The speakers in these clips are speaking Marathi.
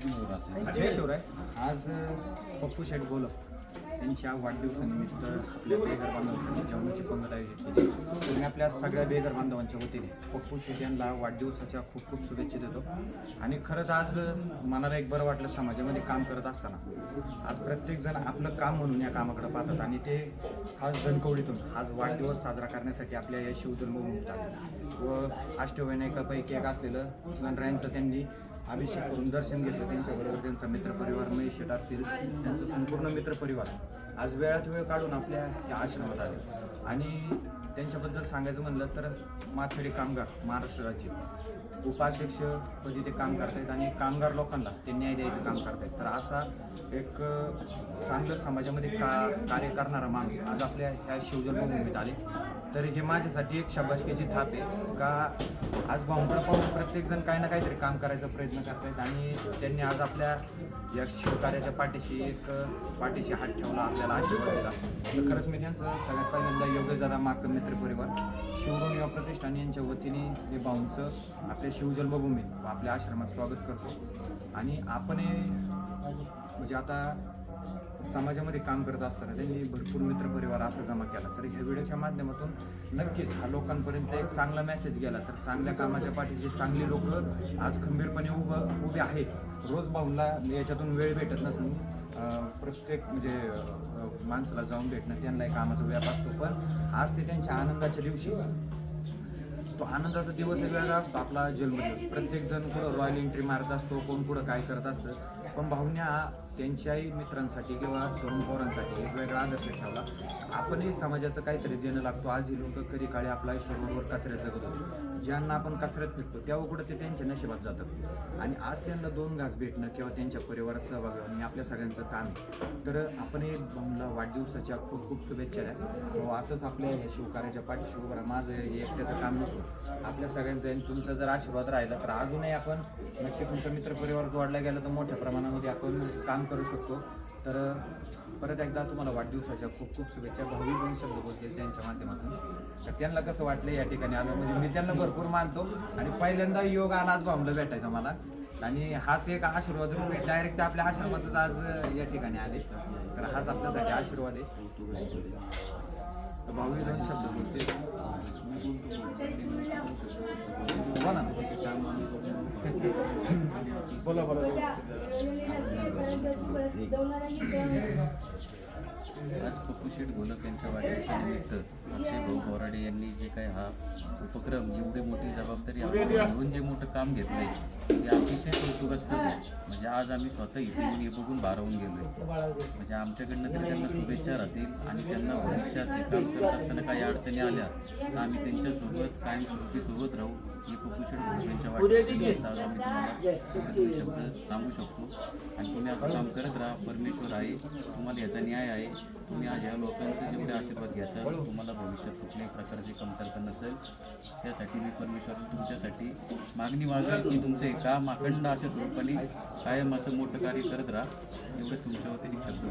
जय शिवराय आज पप्पू शेठ बोल त्यांच्या वाढदिवसानिमित्त आपल्या बेघर बांधवांसाठी जेवणाची पंगत आयोजित केली तर आपल्या सगळ्या बेघर बांधवांच्या वतीने पप्पू शेठ यांना वाढदिवसाच्या खूप खूप शुभेच्छा देतो. आणि खरंच आज मनाला एक बरं वाटलं समाजामध्ये काम करत असताना. आज प्रत्येकजण आपलं काम म्हणून या कामाकडे पाहतात आणि ते खास जनकवडीतून आज वाढदिवस साजरा करण्यासाठी आपल्या या शिवजन्मभूमीत आले व अष्टविनायकापैकी एक असलेलं गणरायांचं त्यांनी अभिषेक करून दर्शन घेतलं त्यांच्याबरोबर त्यांचा मित्रपरिवार महेश असतील त्यांचा संपूर्ण मित्रपरिवार आज वेळात वेळ काढून आपल्या या आश्रमात आले. आणि त्यांच्याबद्दल सांगायचं म्हणलं तर माथेडी कामगार महाराष्ट्र राज्य. उपाध्यक्षपदी ते काम करतायत आणि कामगार लोकांना ते न्याय द्यायचं काम करतायत. तर असा एक चांगलं समाजामध्ये का कार्य करणारा माणूस आज आपल्या ह्या शिवजन्मभूमीत आले. तर हे माझ्यासाठी एक शाबासकीची थाप आहे. का आज भाऊंकडे पाहून प्रत्येकजण काही ना काहीतरी काम करायचा प्रयत्न करतायत आणि त्यांनी आज आपल्या या शिवकार्याच्या पाठीशी एक पाठीशी हात ठेवला आपल्याला आशीर्वाद दिला. तर खरंच मी त्यांचं सगळ्यात पहिल्यांदा योगेश दादा मित्रपरिवार मित्र परिवार शिवरोण युवा प्रतिष्ठान यांच्या वतीने हे बाऊंचं आपल्या शिवजन्मभूमी व आपल्या आश्रमात स्वागत करतो. आणि आपण हे म्हणजे आता समाजामध्ये काम करत असताना त्यांनी भरपूर मित्रपरिवार असा जमा केला. तर ह्या व्हिडिओच्या माध्यमातून नक्कीच हा लोकांपर्यंत एक चांगला मेसेज गेला. तर चांगल्या कामाच्या पाठीशी चांगली लोक आज खंबीरपणे उभं उभे आहेत. रोज भाऊला याच्यातून वेळ भेटत नसून प्रत्येक म्हणजे माणसाला जाऊन भेटणं त्यांना एक कामाचा व्याप असतो. पण आज ते त्यांच्या आनंदाच्या दिवशी तो आनंदाचा दिवस एक वेगळा असतो. आपला जन्मदिवस. प्रत्येक जण कुठं रॉयल एंट्री मारत असतो कोण कुठं काय करत असतं. पण भाऊने हा त्यांच्याही मित्रांसाठी किंवा तरुण पोरांसाठी एक वेगळा आदर्श ठेवला. आपणही समाजाचं काहीतरी देणं लागतो. आज ही लोक कधी काळी आपला आयुष्याबरोबर कचऱ्यात जगत होते. ज्यांना आपण कचऱ्यात फेकतो तेव्हा कुठं ते त्यांच्या नशिबात जातं. आणि आज त्यांना दोन घास भेटणं किंवा त्यांच्या परिवारात सहभाग होणं हे आपल्या सगळ्यांचं काम तर आपणही भाऊला वाढदिवसाच्या खूप खूप शुभेच्छा द्या. व असंच आपल्या या शिवकार्याच्या पाठीशी उभं राहा. माझं हे एकट्याचं काम नसून आपल्या सगळ्यांचं आणि तुमचा जर आशीर्वाद राहिला तर अजूनही आपण नक्की तुमचा मित्रपरिवार जोडला गेला तर मोठ्या प्रमाणात प्रमाणामध्ये आपण काम करू शकतो. तर परत एकदा तुम्हाला वाढदिवसाच्या खूप खूप शुभेच्छा. भावी दोन शब्द बोलतील त्यांच्या माध्यमातून. तर त्यांना कसं वाटलं या ठिकाणी आलं? म्हणजे मी त्यांना भरपूर मानतो आणि पहिल्यांदा योग आला आज भाऊला भेटायचा मला. आणि हाच एक आशीर्वाद डायरेक्ट आपल्या आश्रमातच आज या ठिकाणी आले. तर हाच आपल्यासाठी आशीर्वाद आहे. तर भावी दोन शब्द बोलते. बोला ना. बोला बोला. आज पप्पूशेठ गोलक यांच्या वाढदिवसानिमित्त अक्षय भाऊ बोराडे यांनी जे काय हा उपक्रम एवढी मोठी जबाबदारी घेऊन जे मोठं काम घेतलंय ते अतिशय कौतुकास्पद आहे. म्हणजे आज आम्ही स्वतः इथे येऊन हे बघून भारावून गेलोय. म्हणजे आमच्याकडनं तरी त्यांना शुभेच्छा राहतील आणि त्यांना भविष्यात हे काम करत असताना काही अडचणी आल्या तर आम्ही त्यांच्यासोबत कायमस्वरूपी सोबत राहू ही यांच्या वाढदिवसानिमित्त आज आम्ही तुम्हाला शब्द सांगू शकतो. आणि तुम्ही असं काम करत राहा परमेश्वर आहे. तुम्हाला याचा न्याय आहे. तुम्ही आज या लोकांचे जेवढे आशीर्वाद घ्याचाल तुम्हाला भविष्यात कुठल्याही प्रकारची कमतरता नसेल. त्यासाठी मी परमेश्वर तुमच्यासाठी मागणी मागेल की तुमचं हे काम अखंड अशा स्वरूपाने कायम असं मोठं कार्य करत राहा. एवढंच तुमच्या वतीने एक शब्द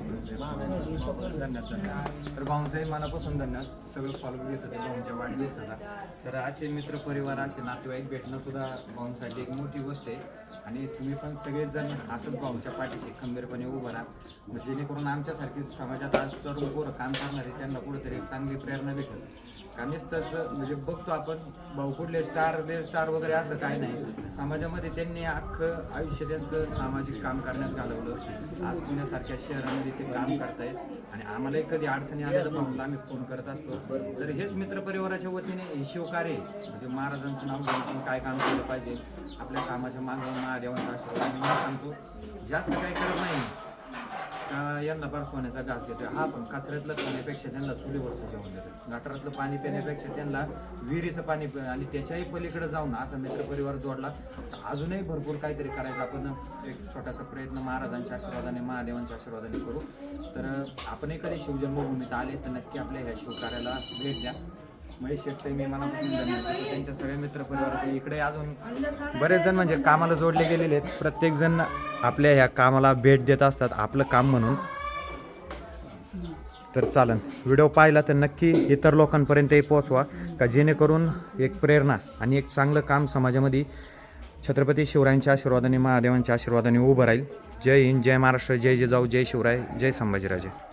धन्यवाद धन्यवाद. तर भाऊंचाही मनापासून धन्यवाद. सगळं फॉलो घेत होते भाऊंच्या वाढदिवसाचा तर असे मित्र परिवार असे नातेवाईक भेटणं सुद्धा भाऊंसाठी एक मोठी गोष्ट आहे. आणि तुम्ही पण सगळेच जण असंच भाऊंच्या पाठीशी खंबीरपणे उभं राहा. जेणेकरून आमच्यासारखी समाजात आज तरुण पोरं काम करणारे त्यांना कुठेतरी एक चांगली प्रेरणा भेटेल. कारण नुसतंच म्हणजे बघतो आपण भाऊ कुठले स्टार स्टार वगैरे असं काय नाही. समाजामध्ये त्यांनी अख्खं आयुष्य त्यांचं सामाजिक काम करण्यात घालवलं. आज पुण्यासारख्या शहरामध्ये ते काम करतायत. आणि आम्हालाही कधी अडचणी आल्या पाहून आम्ही फोन करत असतो. तर हेच मित्रपरिवाराच्या वतीने हे शिवकार्य म्हणजे महाराजांचं नाव घेऊन आपण काय काम केलं पाहिजे आपल्या कामाच्या मागं महादेवांचा आशीर्वाद सांगतो. जास्त काही करत नाही. यांना फार सोन्याचा घास देतोय. हा पण कचऱ्यातलं खाण्यापेक्षा त्यांना चुलीवरचं जेवण देतो गटारातलं पाणी पिण्यापेक्षा त्यांना विहिरीचं पाणी आणि त्याच्याही पलीकडे जाऊन असा मित्रपरिवार जोडला अजूनही भरपूर काहीतरी करायचं. आपण एक छोटासा प्रयत्न महाराजांच्या आशीर्वादाने महादेवांच्या आशीर्वादाने करू. तर आपणही कधी शिवजन्मभूमीत आले तर नक्की आपल्या ह्या शिवकार्याला भेट द्या. महेश शेटचे मी मनापासून धन्यवाद त्यांच्या सगळ्या मित्रपरिवाराचे इकडे अजून बरेच जण म्हणजे कामाला जोडले गेलेले आहेत. प्रत्येक जण आपल्या ह्या कामाला भेट देत असतात आपलं काम म्हणून. तर चालन. व्हिडिओ पाहिला तर नक्की इतर लोकांपर्यंतही पोहोचवा का जेणेकरून एक प्रेरणा आणि एक चांगलं काम समाजामध्ये छत्रपती शिवरायांच्या आशीर्वादाने महादेवांच्या आशीर्वादाने उभं राहील. जय हिंद जय महाराष्ट्र जय जिजाऊ जय शिवराय जय संभाजीराजे.